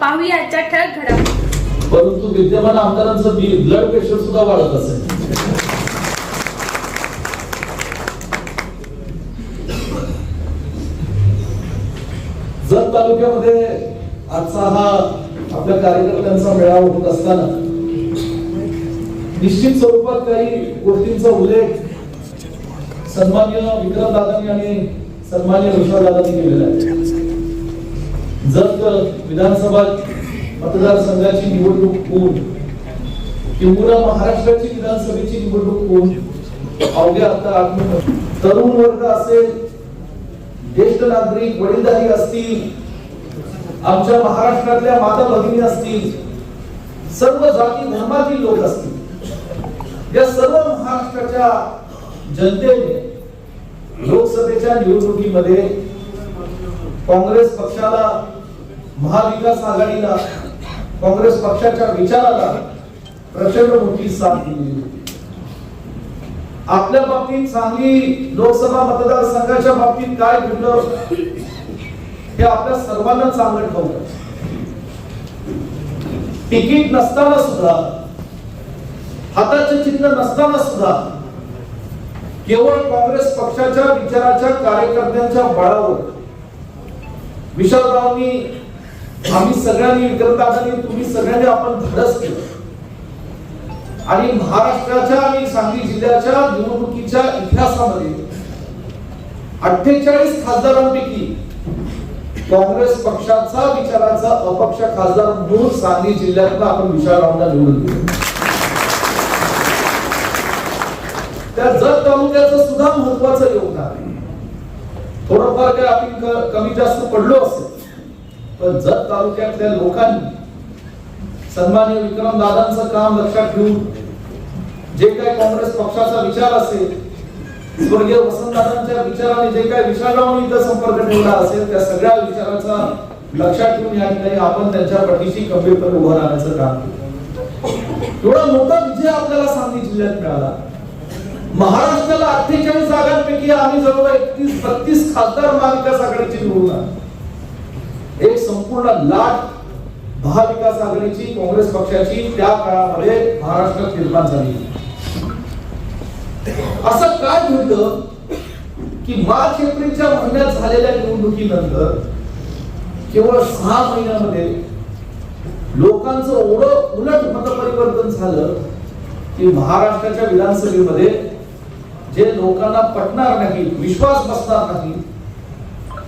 पाहूया आजच्या ठळक घडामोडी. परंतु विद्यमान आमदारांचं बी ब्लड प्रेशर सुद्धा वाढत असेल. जत तालुक्यामध्ये आजचा हा आपल्या कार्यकर्त्यांचा मेळावा होत असताना निश्चित स्वरूपात काही गोष्टींचा उल्लेख सन्मान्य विक्रम दादांनी आणि सन्मान्य विश्वास दादांनी केलेला आहे. जत विधानसभा मतदारसंघाची निवडणूक होऊन किंवा महाराष्ट्राची विधानसभेची निवडणूक होऊन अवघ्या आता आत्म तरुण वर्ग असेल ज्येष्ठ नागरिक वडीलधारी असतील आमच्या महाराष्ट्रातल्या माता भगिनी असतील सर्व जाती धर्मातील लोक असतील. या सर्व महाराष्ट्राच्या जनतेने लोकसभेच्या निवडणुकीमध्ये काँग्रेस पक्षाला महाविकास आघाडीला काँग्रेस पक्षाच्या विचाराला प्रचंड मोठी साथ दिली होती. आपल्या बाबतीत सांगली लोकसभा मतदारसंघाच्या बाबतीत काय घडलं हे आपल्या सर्वांना चांगलं ठाऊक तिकीट नसताना सुद्धा हाताचे चिन्ह नसताना सुद्धा केवळ काँग्रेस पक्षाच्या विचाराच्या कार्यकर्त्यांच्या बळावर विशालरावांनी आम्ही सगळ्यांनी विक्रमदादांनी तुम्ही सगळ्यांनी आपण धडस केलं. आणि महाराष्ट्राच्या आणि सांगली जिल्ह्याच्या निवडणुकीच्या इतिहासामध्ये अठ्ठेचाळीस खासदारांपैकी काँग्रेस पक्षाचा विचाराचा अपक्ष खासदार म्हणून सांगली जिल्ह्यातला आपण विशालरावांना निवडून दिलं. त्या जत तालुक्याचं सुद्धा महत्वाचं योगदान आहे. थोडंफार काय आपण कमी जास्त पडलो असेल. पण जत तालुक्यातल्या लोकांनी सन्मान्य विक्रम दादांचं काम लक्षात घेऊन जे काय काँग्रेस पक्षाचा विचार असेल स्वर्गीय वसंतदादांच्या विचाराने जे काय विशालरावांनी इथं संपर्क ठेवला असेल त्या सगळ्या विचाराचा लक्षात ठेवून या ठिकाणी आपण त्यांच्या पाठीशी गंभीरपणे उभं राहण्याचं काम केलं. एवढा मोठा विजय आपल्याला सांगली जिल्ह्यात मिळाला. महाराष्ट्राला अठ्ठेचाळीस जागांपैकी आम्ही जवळ एकतीस बत्तीस खासदार महाविकास आघाडीचे निवडून एक संपूर्ण लाट महाविकास आघाडीची काँग्रेस पक्षाची त्या काळामध्ये महाराष्ट्रात निर्माण झाली. असं काय घडलं की मार्च एप्रिलच्या महिन्यात झालेल्या निवडणुकीनंतर केवळ सहा महिन्यामध्ये लोकांचं एवढं उलट मतपरिवर्तन झालं की महाराष्ट्राच्या विधानसभेमध्ये जे लोकांना पटणार नाही विश्वास बसणार नाही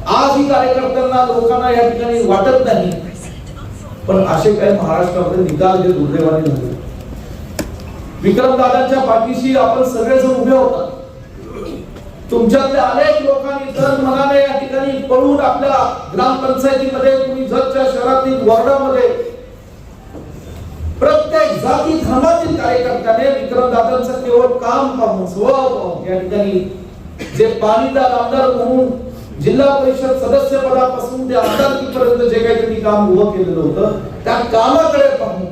आजही कार्यकर्त्यांना लोकांना या ठिकाणी वाटत नाही. पण असे काही महाराष्ट्रामध्ये निकाल जे दुर्दैवाने झाले. विक्रमदादांच्या पाठीशी आपण सगळेजण उभे होतात तुमच्यातल्या अनेक लोकांनी तन मनाने या ठिकाणी पळून आपल्या ग्रामपंचायतीमध्ये तुम्ही जगच्या शहरातील वॉर्डामध्ये प्रत्येक जाती धर्मातील कार्यकर्त्याने विक्रमदादांचं केवळ काम पाहून स्वभाव पाहून या ठिकाणी जे पाणीदार आमदार म्हणून जिल्हा परिषद सदस्य पदापासून ते आमदारकीपर्यंत जे काही त्यांनी काम उभं केलेलं होतं त्या कामाकडे पाहून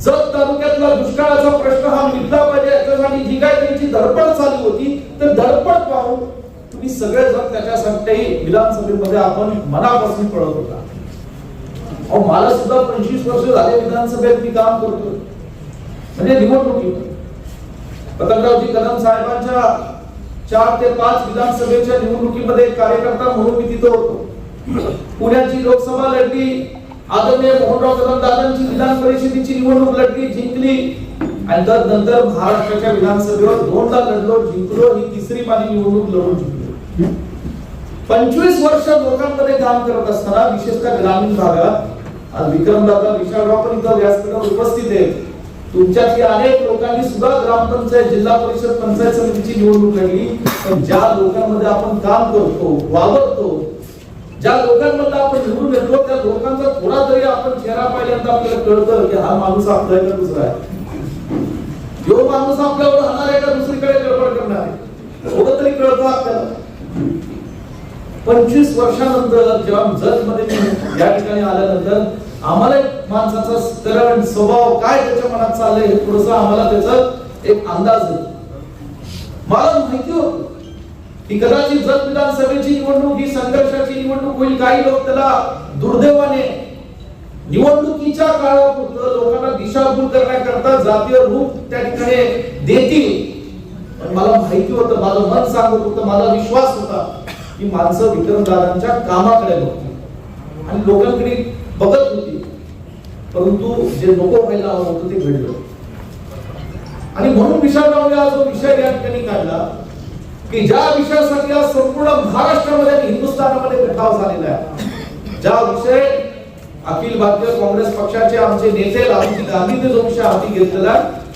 जत तालुक्यातला दुष्काळाचा प्रश्न हा मिटला पाहिजे याच्यासाठी जी काय त्यांची धडपड चालू होती तर धडपड पाहून तुम्ही सगळेजण त्याच्यासाठी विधानसभेमध्ये आपण मनापासून पळत होता. अहो मला सुद्धा पंचवीस वर्ष झाले विधानसभेत मी काम करतोय. म्हणजे निवडणुकी पतंगरावजी कदम साहेबांच्या चार ते पाच विधानसभेच्या निवडणुकीमध्ये एक कार्यकर्ता म्हणून मी तिथं होतो. पुण्याची लोकसभा लढली आदरणीय मोहनराव कदम दादांची विधान परिषदेची निवडणूक लढली जिंकली. आणि तर नंतर महाराष्ट्राच्या विधानसभेवर दोनदा लढलो जिंकलो ही तिसरी माझी निवडणूक लढून जिंकलो. पंचवीस वर्ष लोकांमध्ये काम करत असताना विशेषतः ग्रामीण भागात विक्रमदादा विशालराव पण इथं व्यासपीठावर उपस्थित आहेत. तुमच्यातली अनेक लोकांनी सुद्धा ग्रामपंचायत जिल्हा परिषद पंचायत समितीची निवडणूक लढली. पण ज्या लोकांमध्ये आपण काम करतो वावरतो ज्या लोकांमध्ये आपण निवडून येतो त्या लोकांचा थोडा तरी आपण चेहरा पाहिल्यानंतर आपल्याला कळतं की हा माणूस आपला आहे का दुसरा आहे. जो माणूस आपल्यावर राहणार आहे का दुसरीकडे गडबड करणार आहे? थोडं तरी कळतं आपल्याला. पंचवीस वर्षानंतर जेव्हा जत मध्ये या ठिकाणी आल्यानंतर आम्हाला माणसाचा करण स्वभाव काय त्याच्या मनात चाललंय हे थोडस आम्हाला त्याचा एक अंदाज येतो मला माहिती होत की कदाचित जत विधानसभेची निवडणूक ही संघर्षाची निवडणूक होईल. काही लोक त्याला दुर्दैवाने निवडणुकीच्या काळापुरतं लोकांना दिशाभूल करण्याकरता जातीय रूप त्या ठिकाणी देतील. पण मला माहिती होतं माझं मन सांगत होतं माझा विश्वास होता की माणसं विक्रमदारांच्या कामाकडे बघतील. आणि लोकांकडे बघत होती. परंतु जे नको व्हायला हवं होतं ते घडलं. आणि म्हणून विशालरावने हा जो विषय या ठिकाणी काढला की ज्या विषयासाठी आज संपूर्ण महाराष्ट्रामध्ये आणि हिंदुस्थानामध्ये कठाव झालेला आहे. ज्या विषय अखिल भारतीय काँग्रेस पक्षाचे आमचे नेते राहुल गांधी जो विषय हाती घेतलेला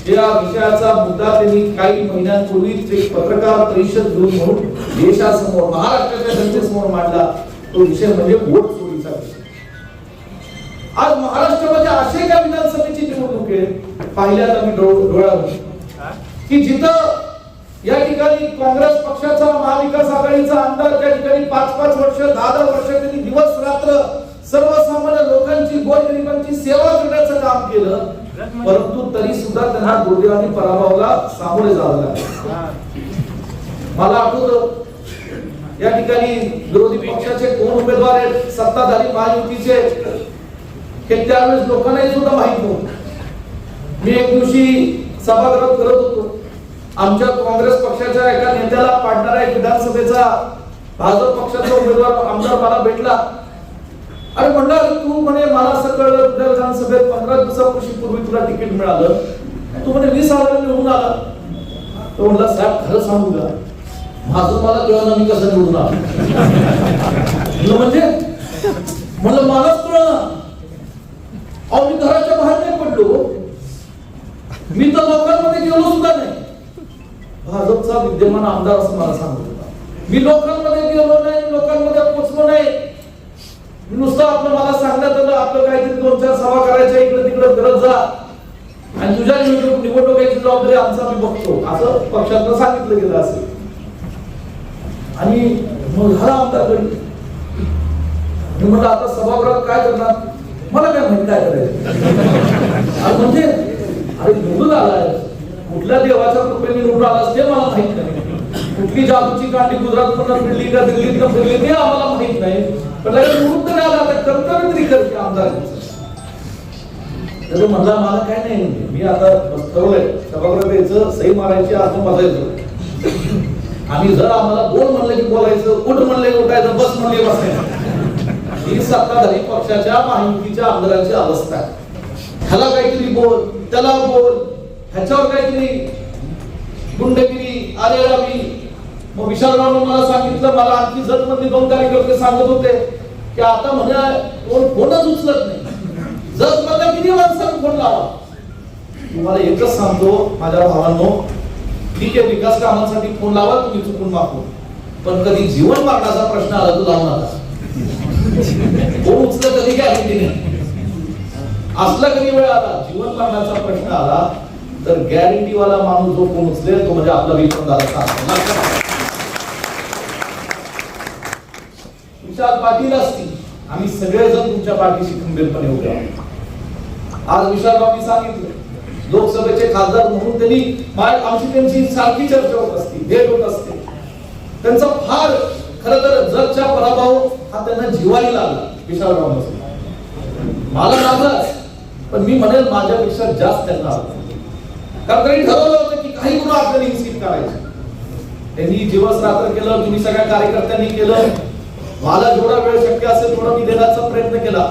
या विषयाचा मुद्दा त्यांनी काही महिन्यांपूर्वीच एक पत्रकार परिषद घेऊन म्हणून देशासमोर महाराष्ट्राच्या जनतेसमोर मांडला. तो विषय म्हणजे वोट आज महाराष्ट्रामध्ये असे काय विधानसभेची निवडणूक आहे पाहिल्यात आम्ही डोळ्यावर की जिथं या ठिकाणी काँग्रेस पक्षाचा महाविकास आघाडीचा आमदार त्या ठिकाणी पाच पाच वर्ष दहा दहा वर्ष त्यांनी दिवस रात्र सर्वसामान्य लोकांची गोरगरिबांची सेवा करण्याचं काम केलं. परंतु तरी सुद्धा त्यांना दुर्दैवाने पराभवाला सामोरे जावं लागलं. मला आठवतं या ठिकाणी विरोधी पक्षाचे कोण उमेदवार आहेत सत्ताधारी महायुतीचे हे त्यावेळेस लोकांनाही सुद्धा माहीत नव्हतं. मी एक दिवशी सभागृहात करत होतो. आमच्या काँग्रेस पक्षाच्या एका नेत्याला पाडणारा एक विधानसभेचा भाजप पक्षाचा उमेदवार आमदार मला भेटला. अरे म्हणलं तू म्हणे मला असं कळलं तुझ्या विधानसभेत पंधरा दिवसापूर्वी पूर्वी तुला तिकीट मिळालं. तू म्हणे वीस हजार निवडून आला. तो म्हणला साहेब खरं सांगू का? माझं मला कळलं मी कसं निवडून आलो. म्हणजे? म्हणलं मलाच अहो मी घराच्या बाहेर नाही पडलो. मी तर लोकांमध्ये गेलो सुद्धा नाही. भाजपचा विद्यमान आमदार असं मला सांगत होता. मी लोकांमध्ये गेलो नाही लोकांमध्ये पोचलो नाही. मी नुसतं आपलं मला सांगण्यात आलं आपलं काहीतरी दोन चार सभा करायच्या इकडे तिकडे करत जा. आणि तुझ्या निवडणूक निवडणुकीची जबाबदारी आमचा मी बघतो. असं पक्षातनं सांगितलं गेलं असेल. आणि मग झाला आमदार घरी मी म्हटलं आता सभागृहात काय करणार? मला काय माहिती काय करायचं? म्हणजे अरे निवडून आलाय. कुठल्या देवाच्या कृपेने निवडून आलास ते मला माहीत नाही. कुठली जादूची काठी गुजरात पण फिरली का दिल्लीत फिरली ते आम्हाला माहीत नाही. पण लगेच निवडून तरी आला आता कर्तव्य तरी करते आमदार. तर म्हणला मला काय नाही. मी आता ठरवलंय सभागृहात यायचं सही मारायची अजून बसायचं. आणि जर आम्हाला बोल म्हणलं की बोलायचं उठ म्हणले की उठायचं बस म्हणले बसायचं. ही सत्ताधारी पक्षाच्या माहितीच्या आमदारांची अवस्था. ह्याला काहीतरी बोल त्याला बोल ह्याच्यावर काहीतरी गुंडगिरी अरे रवी मग विशालरावने मला सांगितलं मला आणखी जत मध्ये दोन कार्यकर्ते सांगत होते की आता म्हणा कोण फोनच उचलत नाही. जत मध्ये किती माणसांना फोन लावा? तुम्हाला एकच सांगतो माझ्या भावांनो ठीक आहे विकास कामांसाठी फोन लावा तुम्ही चुकून मागतो पण कधी जीवन मारण्याचा प्रश्न आला तर लावू नका. कोण कधी काय नाही. असला कधी वेळ आला जीवन मरणाचा प्रश्न आला तर गॅरंटी वाला माणूस जो कोण उचलेल तो म्हणजे आपला विक्रम दादा तुमच्या पाटील असतील. आम्ही सगळेजण तुमच्या पाठीशी खंबीरपणे उभे आहोत. आज बाबी सांगितलं लोकसभेचे खासदार म्हणून त्यांनी आमची त्यांची सारखी चर्चा होत असते भेट होत असते. त्यांचा फार खर तर जगच्या पराभव हा त्यांना जिवारी लागला विशालराव मला लागलाच पण मी म्हणेल माझ्यापेक्षा जास्त त्यांना कारण त्यांनी ठरवलं होतं की काही गुण आपल्याला निश्चित करायचे. त्यांनी दिवस रात्र केलं तुम्ही सगळ्या कार्यकर्त्यांनी केलं. मला जेवढा वेळ शक्य असेल तेवढा मी देण्याचा प्रयत्न केला.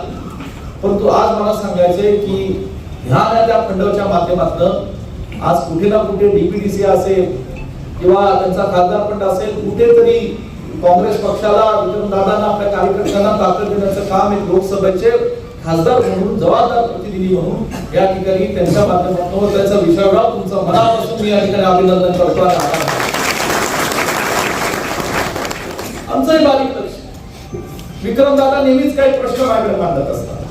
परंतु आज मला सांगायचंय की ह्या ना त्या खंडवच्या माध्यमातून आज कुठे ना कुठे डीपीडीसी असेल किंवा त्यांचा खासदार फंड असेल कुठेतरी काँग्रेस पक्षाला विक्रम आपल्या कार्यकर्त्यांना ताकद देण्याचं काम एक लोकसभेचे खासदार म्हणून जबाबदार प्रतिनिधी म्हणून या ठिकाणी त्यांच्या माध्यमातून त्यांचा विषयराव तुमचा मनापासून मी या ठिकाणी अभिनंदन करतो आणि आमचंही बारीक लक्ष. विक्रमदादा नेहमीच काही प्रश्न माझ्याकडे मांडत असतात.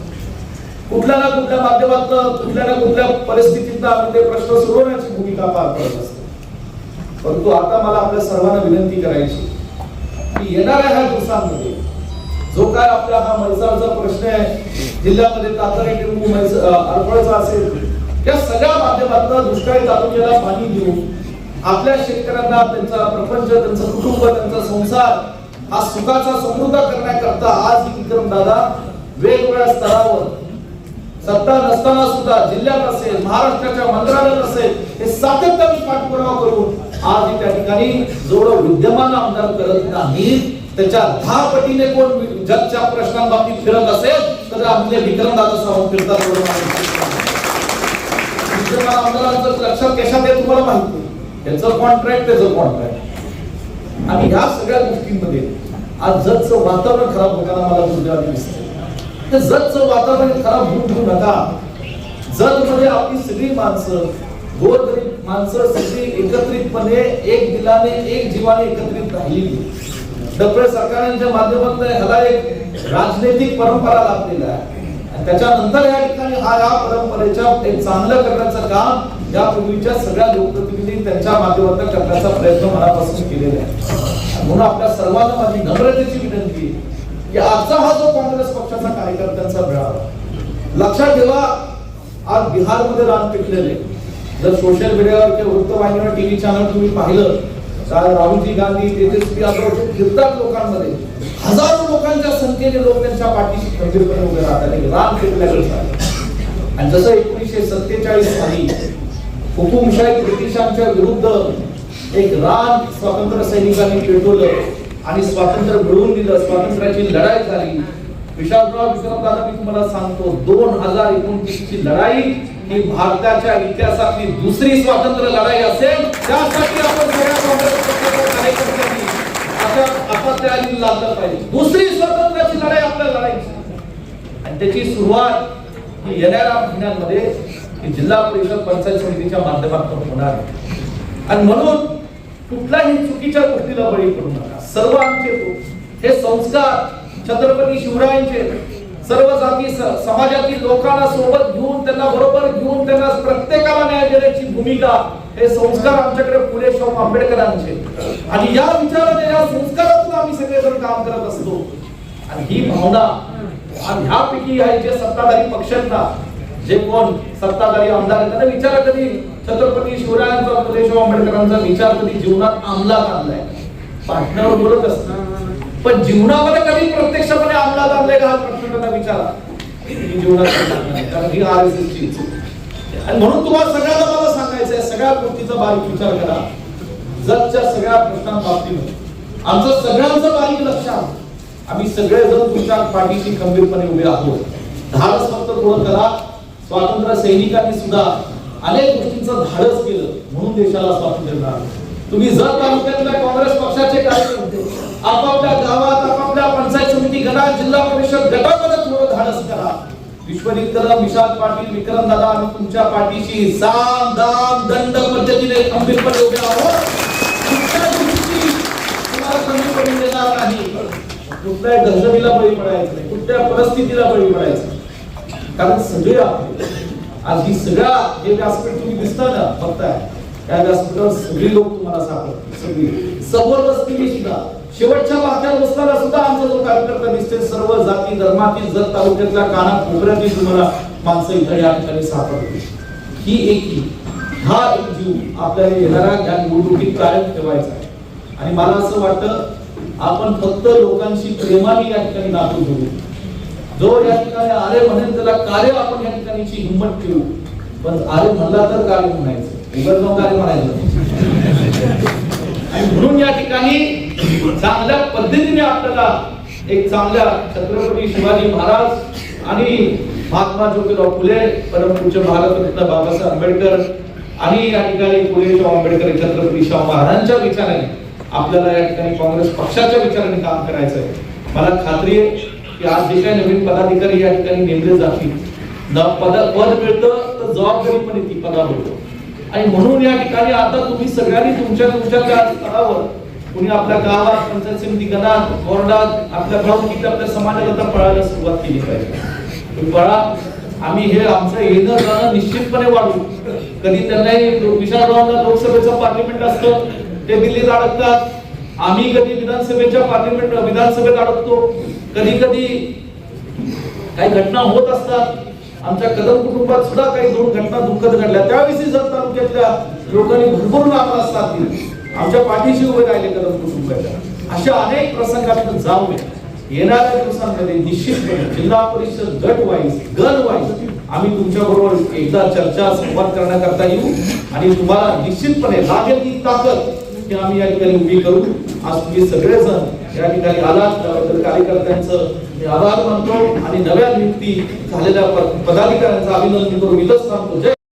कुठल्या ना कुठल्या माध्यमातून कुठल्या ना कुठल्या परिस्थितीत आपण ते प्रश्न सोडवण्याची भूमिका पार पडत असतो. परंतु आता मला आपल्या सर्वांना विनंती करायची की येणाऱ्या ह्या दिवसांमध्ये जो काय आपला हा मैसाळचा प्रश्न आहे जिल्ह्यामध्ये तातडी टिंबू मैस- अडपळचा असेल या सगळ्या माध्यमातून दुष्काळी तालुक्याला पाणी देऊन आपल्या शेतकऱ्यांना त्यांचा प्रपंच त्यांचं कुटुंब त्यांचा संसार हा सुखाचा समृद्ध करण्याकरता आज विक्रम दादा वेगवेगळ्या स्तरावर सत्ता नसताना सुद्धा जिल्ह्यात असेल महाराष्ट्राच्या मंत्रालयात असेल हे सातत्याने पाठपुरावा करून आज त्या ठिकाणी जेवढं विद्यमान आमदार करत नाही त्याच्या दहा पटीने कोण जगच्या प्रश्नांबाबतीत फिरत असेल तर आपले विक्रमदादा सावंत फिरतात विद्यमान आमदारांचं लक्षात कशात आहे तुम्हाला माहिती त्याचं कॉन्ट्रॅक्ट त्याचं कॉन्ट्रॅक्ट आणि ह्या सगळ्या गोष्टींमध्ये आज जगचं वातावरण खराब होताना मला दुर्दैवाने दिसतं जगचं वातावरण खराब होऊ नका. जगमध्ये आपली सगळी माणसं गोरगरीब माणसं सगळी एकत्रितपणे एक दिलाने एक जीवाने एकत्रित राहिली. डबळे सरकारांच्या माध्यमातून ह्याला एक राजनैतिक परंपरा लाभलेला आहे. त्याच्यानंतर या ठिकाणी हा या परंपरेच्या एक चांगलं करण्याचं काम या पूर्वीच्या सगळ्या लोकप्रतिनिधी त्यांच्या माध्यमातून करण्याचा प्रयत्न मनापासून केलेला आहे. म्हणून आपल्या सर्वांना माझी नम्रतेची विनंती की आजचा हा जो काँग्रेस पक्षाचा कार्यकर्त्यांचा मेळावा लक्षात ठेवा आज बिहारमध्ये रान पिकलेले जर सोशल मीडियावर किंवा वृत्तवाहिनीवर टीव्ही चॅनल तुम्ही पाहिलं तर राहुलजी गांधी तेजस्वी यादव फिरतात लोकांमध्ये. हजारो लोकांच्या संख्येने लोक त्यांच्या पाठीशी खंबीरपणे उभे राहतात राम रान आणि जसं एकोणीसशे सत्तेचाळीस साली हुकुमशाही ब्रिटिशांच्या विरुद्ध एक रान स्वातंत्र्य सैनिकांनी पेटवलं आणि स्वातंत्र्य मिळवून दिलं स्वातंत्र्याची लढाई झाली. विशालराव विक्रमदादा मी तुम्हाला सांगतो दोन हजार एकोणतीस ची लढाई ही भारताच्या इतिहासातली दुसरी स्वातंत्र्य लढाई असेल त्यासाठी आपण सगळ्या कार्यकर्त्यांनी आता आता पाहिजे. दुसरी स्वातंत्र्याची लढाई आपल्या लढायची आणि त्याची सुरुवात ही येणाऱ्या महिन्यांमध्ये जिल्हा परिषद पंचायत समितीच्या माध्यमातून होणार आहे. आणि म्हणून कुठल्याही चुकीच्या गोष्टीला बळी पडू नका. सर्व आमचे हे संस्कार छत्रपती शिवरायांचे सर्व जाती स- समाजातील लोकांना सोबत घेऊन त्यांना बरोबर घेऊन त्यांना प्रत्येकाला न्याय देण्याची भूमिका हे संस्कार आमच्याकडे पुणे शाहू आंबेडकरांचे. आणि या विचाराने या संस्कारातून आम्ही सगळेजण काम करत असतो. आणि ही भावना आणि ह्यापैकी आहे जे सत्ताधारी पक्षांना जे कोण सत्ताधारी आमदार आहेत त्यांना विचारा कधी छत्रपती शिवरायांचा पुणे शाहू आंबेडकरांचा विचार कधी जीवनात अंमलात आणलाय. पाठण्यावर बोलत असतात. पण जीवनामध्ये कधी प्रत्यक्षपणे अंमलात आणले का हा प्रश्न त्यांना विचारा जीवनात नाही. कारण ही आर एस आणि म्हणून तुम्हाला सगळ्यांना मला सांगायचं आहे सगळ्या गोष्टीचा बारीक विचार करा. जगच्या सगळ्या प्रश्नांबाबतीत आमचं सगळ्यांचं बारीक लक्ष आम्ही सगळेजण तुमच्या पाठीशी खंबीरपणे उभे आहोत. धाडस फक्त थोडं करा. स्वातंत्र्य सैनिकांनी सुद्धा अनेक गोष्टींचं धाडस केलं म्हणून देशाला स्वातंत्र्य मिळालं. तुम्ही जर तालुक्यातल्या काँग्रेस पक्षाचे कार्यकर्ते आपापल्या गावात आपापल्या पंचायत समिती गटात जिल्हा परिषद गटामध्ये थोडं धाडस करा. विश्वनिकरण विशाल पाटील विक्रम दादा आम्ही तुमच्या पाठीशी साम दाम दंड पद्धतीने खंबीरपणे उभे आहोत. कुठल्या तुम्हाला कमी पडून देणार नाही. कुठल्या दहशतीला बळी पडायचं नाही कुठल्या परिस्थितीला बळी पडायचं कारण सगळे आपले आज ही सगळ्या हे व्यासपीठ तुम्ही दिसता ना बघताय त्या सुद्धा सगळी लोक तुम्हाला सापडतील सगळी. समोर सुद्धा. शेवटच्या वाक्यात बसताना सुद्धा आमचा जो कार्यकर्ता दिसते सर्व जाती धर्मातील जर तालुक्यातल्या काना कोपऱ्यातील तुम्हाला माणसं इथं या ठिकाणी सापडतील. ही एकी हा एक जीव आपल्याला येणारा या निवडणुकीत कायम ठेवायचा आहे. आणि मला असं वाटतं आपण फक्त लोकांशी प्रेमाने या ठिकाणी नातू घेऊ जो या ठिकाणी आरे म्हणेल त्याला कार्य आपण या ठिकाणीची हिंमत ठेवू. पण आरे म्हणला तर कार्य म्हणायचं. उगाच म्हणायचं. आणि म्हणून या ठिकाणी चांगल्या पद्धतीने आपल्याला एक चांगल्या छत्रपती शिवाजी महाराज आणि महात्मा ज्योतिराव फुले परमपूज्य भारतरत्न बाबासाहेब आंबेडकर आणि या ठिकाणी फुले शाहू आंबेडकर छत्रपती शाहू महाराजांच्या विचाराने आपल्याला या ठिकाणी काँग्रेस पक्षाच्या विचाराने काम करायचं आहे मला खात्री आहे की आज जे काही नवीन पदाधिकारी या ठिकाणी नेमले जातील. न पद पद मिळतं तर जबाबदारी पण येते पदावर आणि म्हणून या ठिकाणी आता तुम्ही सगळ्यांनी तुमच्या तुमच्या त्या स्तरावर कुणी आपल्या गावात पंचायत समिती गणात बोर्डात आपल्या भावकीत आपल्या समाजात आता पळायला सुरुवात केली पाहिजे. पळा. आम्ही हे आमचं येणं जाणं निश्चितपणे वाढू. कधी त्यांनाही विशालरावांना लोकसभेचं पार्लिमेंट असतं ते दिल्लीत अडकतात. आम्ही कधी विधानसभेच्या पार्लिमेंट विधानसभेत अडकतो. कधी कधी काही घटना होत असतात. आमच्या कदम कुटुंबात सुद्धा काही दोन घटना दुःखद घडल्या. त्याविषयी जर सुद्धा लोकांनी भरभरून आम्हाला साथ दिली. आमच्या पाठीशी उभे राहिले कदम कुटुंबाच्या अशा अनेक प्रसंगातून जाऊ नये येणाऱ्या दिवसांमध्ये निश्चितपणे जिल्हा परिषद गट वाईज गण वाईज आम्ही तुमच्या बरोबर एकदा चर्चा संवाद करण्याकरता येऊ. आणि तुम्हाला निश्चितपणे लागेल ती ताकद की आम्ही या ठिकाणी उभी करू. आज तुम्ही सगळेजण या ठिकाणी आलात. त्याबद्दल कार्यकर्त्यांचं आभार मानतो. आणि नव्या नियुक्ती झालेल्या पदाधिकाऱ्यांचं अभिनंदन करू इथंच सांगतो जय